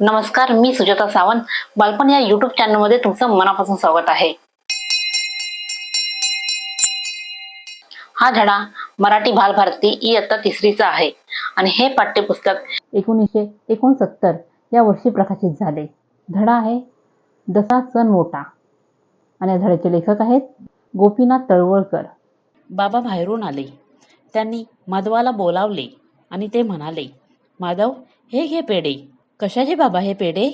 नमस्कार मी सुजाता सावंत. बालपण या युट्यूब चॅनलमध्ये तुमचं मनापासून स्वागत आहे. हा धडा मराठी बालभारती इयत्ता तिसरीचा आहे. आणि हे पाठ्यपुस्तक एकोणीसशे एकोणसत्तर या वर्षी प्रकाशित झाले. धडा आहे दसा सण मोठा. आणि या धड्याचे लेखक आहेत गोपीनाथ तळवळकर. बाबा बाहेरून आले. त्यांनी माधवाला बोलावले आणि ते म्हणाले माधव हे घे पेढे. कशाचे बाबा हे पेढे?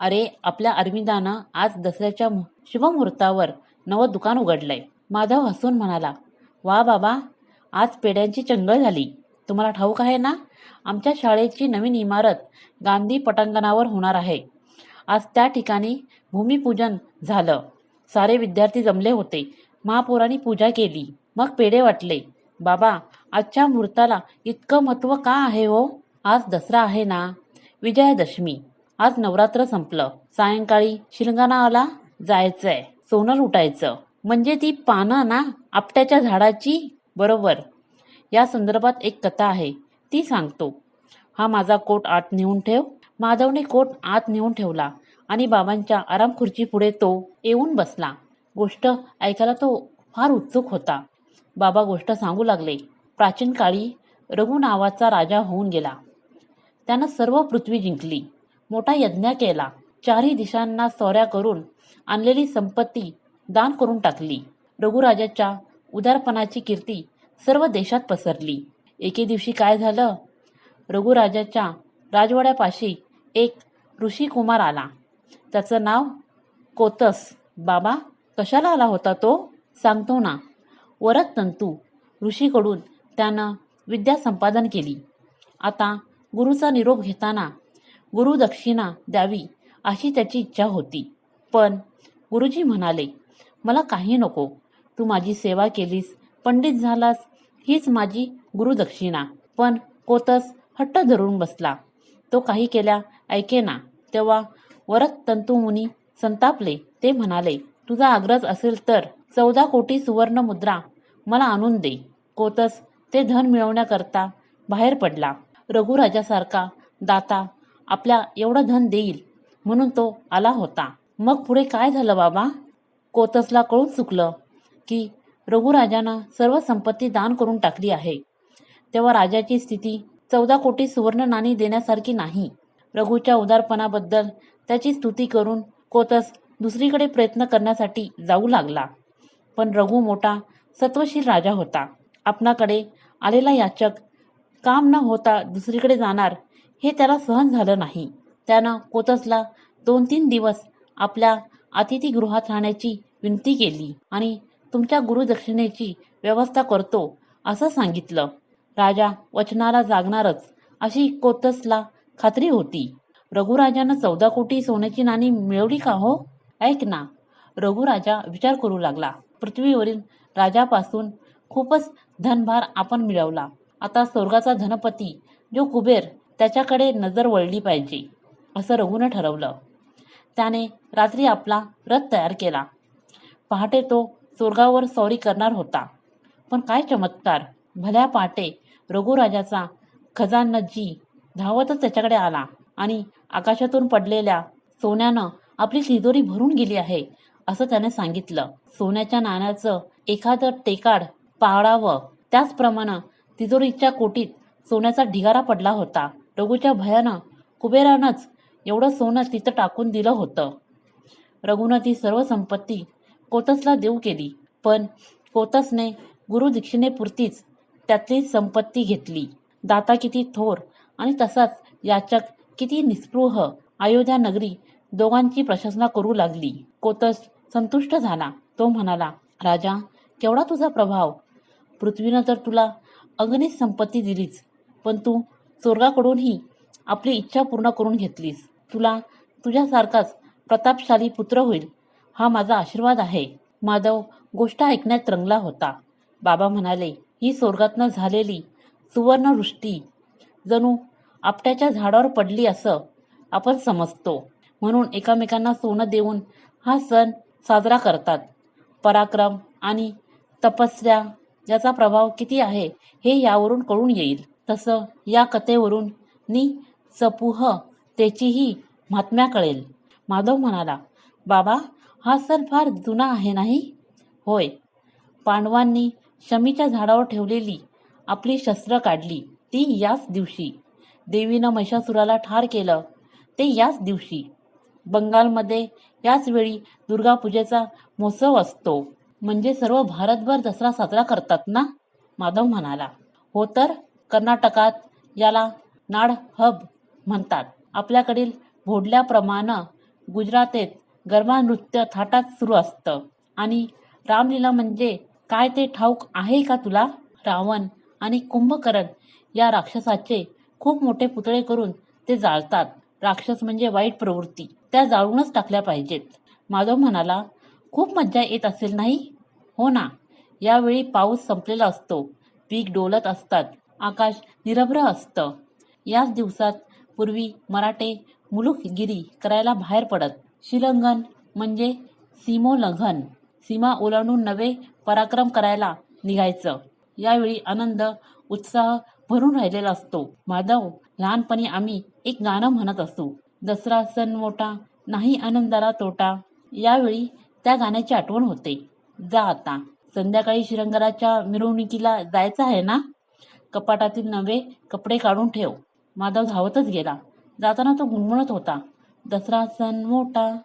अरे आपल्या अरविंदानं आज दसऱ्याच्या शुभमुहूर्तावर नवं दुकान उघडलंय. माधव हसून म्हणाला वा बाबा आज पेढ्यांची चंगळ झाली. तुम्हाला ठाऊक आहे ना? आमच्या शाळेची नवीन इमारत गांधी पटांगणावर होणार आहे. आज त्या ठिकाणी भूमिपूजन झालं. सारे विद्यार्थी जमले होते. महापौरांनी पूजा केली. मग पेढे वाटले. बाबा आजच्या मुहूर्ताला इतकं महत्त्व का आहे हो? आज दसरा आहे ना? विजयादशमी. आज नवरात्र संपलं. सायंकाळी शिलंगाणाला जायचंय. सोनं लुटायचं. म्हणजे ती पानं ना आपट्याच्या झाडाची? बरोबर. या संदर्भात एक कथा आहे. ती सांगतो. हा माझा कोट आत नेऊन ठेव. माधवने कोट आत नेऊन ठेवला आणि बाबांच्या आराम खुर्ची पुढे तो येऊन बसला. गोष्ट ऐकायला तो फार उत्सुक होता. बाबा गोष्ट सांगू लागले. प्राचीन काळी रघु नावाचा राजा होऊन गेला. त्यानं सर्व पृथ्वी जिंकली. मोठा यज्ञ केला. चारही दिशांना सौऱ्या करून आणलेली संपत्ती दान करून टाकली. रघुराजाच्या उदारपणाची कीर्ती सर्व देशात पसरली. एके दिवशी काय झालं? रघुराजाच्या राजवाड्यापाशी एक ऋषी कुमार आला. त्याचं नाव कोतस. बाबा कशाला आला होता तो? सांगतो ना. वरद तंतू ऋषीकडून त्यानं विद्या संपादन केली. आता गुरुचा निरोप घेताना गुरुदक्षिणा द्यावी अशी त्याची इच्छा होती. पण गुरुजी म्हणाले मला काही नको. तू माझी सेवा केलीस पंडित झालास हीच माझी गुरुदक्षिणा पण कोतस हट्ट धरून बसला. तो काही केल्या ऐकेना तेव्हा वरद तंतुमुनी संतापले. ते म्हणाले तुझा आग्रह असेल तर चौदा कोटी सुवर्ण मुद्रा मला आणून दे. कोतस ते धन मिळवण्याकरता बाहेर पडला. रघुराजासारखा दाता आपल्या एवढं धन देईल म्हणून तो आला होता. मग पुढे काय झालं बाबा? कोतसला कळून चुकलं की रघुराजानं सर्व संपत्ती दान करून टाकली आहे. तेव्हा राजाची स्थिती चौदा कोटी सुवर्ण नाणी देण्यासारखी नाही. रघुच्या उदारपणाबद्दल त्याची स्तुती करून कोतस दुसरीकडे प्रयत्न करण्यासाठी जाऊ लागला. पण रघु मोठा सत्वशील राजा होता. आपणाकडे आलेला याचक काम न होता दुसरीकडे जाणार हे त्याला सहन झालं नाही. त्यानं कोतसला दोन तीन दिवस आपल्या अतिथीगृहात राहण्याची विनंती केली आणि तुमच्या गुरुदक्षिणेची व्यवस्था करतो असं सांगितलं. राजा वचनाला जागणारच अशी कोतसला खात्री होती. रघुराजानं चौदा कोटी सोन्याची नाणी मिळवली का हो? ऐक ना रघुराजा विचार करू लागला. पृथ्वीवरील राजापासून खूपच धनभार आपण मिळवला. आता स्वर्गाचा धनपती जो कुबेर त्याच्याकडे नजर वळली पाहिजे असं रघुनं ठरवलं. त्याने रात्री आपला रथ तयार केला. पहाटे तो स्वर्गावर सॉरी करणार होता. पण काय चमत्कार! भल्या पहाटे रघुराजाचा खजानजी धावतच त्याच्याकडे आला आणि आकाशातून पडलेल्या सोन्यानं आपली तिजोरी भरून गेली आहे असं त्याने सांगितलं. सोन्याच्या नाण्याचं एखादं टेकाड पाळावं त्याचप्रमाणे तिजोरीच्या कोटीत सोन्याचा ढिगारा पडला होता. रघूच्या भयानं कुबेरानंच एवढं सोनं तिथं टाकून दिलं होतं. रघुनं ती सर्व संपत्ती कोतसला देऊ केली. पण कोतसने गुरुदक्षिणेपुरतीच त्यातली संपत्ती घेतली. दाता किती थोर आणि तसाच याचक किती निस्पृह अयोध्या नगरी दोघांची प्रशासना करू लागली. कोतस संतुष्ट झाला. तो म्हणाला राजा केवढा तुझा प्रभाव? पृथ्वीनं तर तुला अगणित संपत्ती दिलीच पण तू स्वर्गाकडूनही आपली इच्छा पूर्ण करून घेतलीस. तुला तुझ्यासारखाच प्रतापशाली पुत्र होईल हा माझा आशीर्वाद आहे. माधव गोष्ट ऐकण्यात रंगला होता. बाबा म्हणाले ही स्वर्गातनं झालेली सुवर्णवृष्टी जणू आपट्याच्या झाडावर पडली असं आपण समजतो. म्हणून एकामेकांना सोनं देऊन हा सण साजरा करतात. पराक्रम आणि तपस्या ज्याचा प्रभाव किती आहे हे यावरून कळून येईल. तसं या कथेवरून नि सपुह त्याचीही महात्म्या कळेल. माधव म्हणाला बाबा हा सण फार जुना आहे नाही? होय. पांडवांनी शमीच्या झाडावर ठेवलेली आपली शस्त्र काढली ती याच दिवशी. देवीनं महिषासुराला ठार केलं ते याच दिवशी. बंगालमध्ये याच वेळी दुर्गापूजेचा महोत्सव असतो. म्हणजे सर्व भारतभर दसरा साजरा करतात ना? माधव म्हणाला. हो तर कर्नाटकात याला नाड हब म्हणतात. आपल्याकडील भोडल्याप्रमाणे गुजरातेत गरबा नृत्य थाटात सुरू असतं. आणि रामलीला म्हणजे काय ते ठाऊक आहे का तुला? रावण आणि कुंभकरण या राक्षसाचे खूप मोठे पुतळे करून ते जाळतात. राक्षस म्हणजे वाईट प्रवृत्ती. त्या जाळूनच टाकल्या पाहिजेत. माधव म्हणाला खूप मज्जा येत असेल नाही? हो ना. यावेळी पाऊस संपलेला असतो. पीक डोलत असतात. आकाश निरभ्र असतं. याच दिवसात पूर्वी मराठे मुलुखगिरी करायला बाहेर पडत. शिलंगन म्हणजे सीमोल्लंघन सीमा ओलांडून नवे पराक्रम करायला निघायचं. यावेळी आनंद उत्साह भरून राहिलेला असतो. माधव लहानपणी आम्ही एक गाणं म्हणत असू. दसरा सण मोठा नाही आनंदाला तोटा. यावेळी त्या गाण्याची आठवण होते. जा आता. संध्याकाळी श्रीरंगाच्या मिरवणुकीला जायचं आहे ना? कपाटातील नवे कपडे काढून ठेव. माधव धावतच गेला. जाताना तो गुणगुणत होता. दसरा सण मोठा.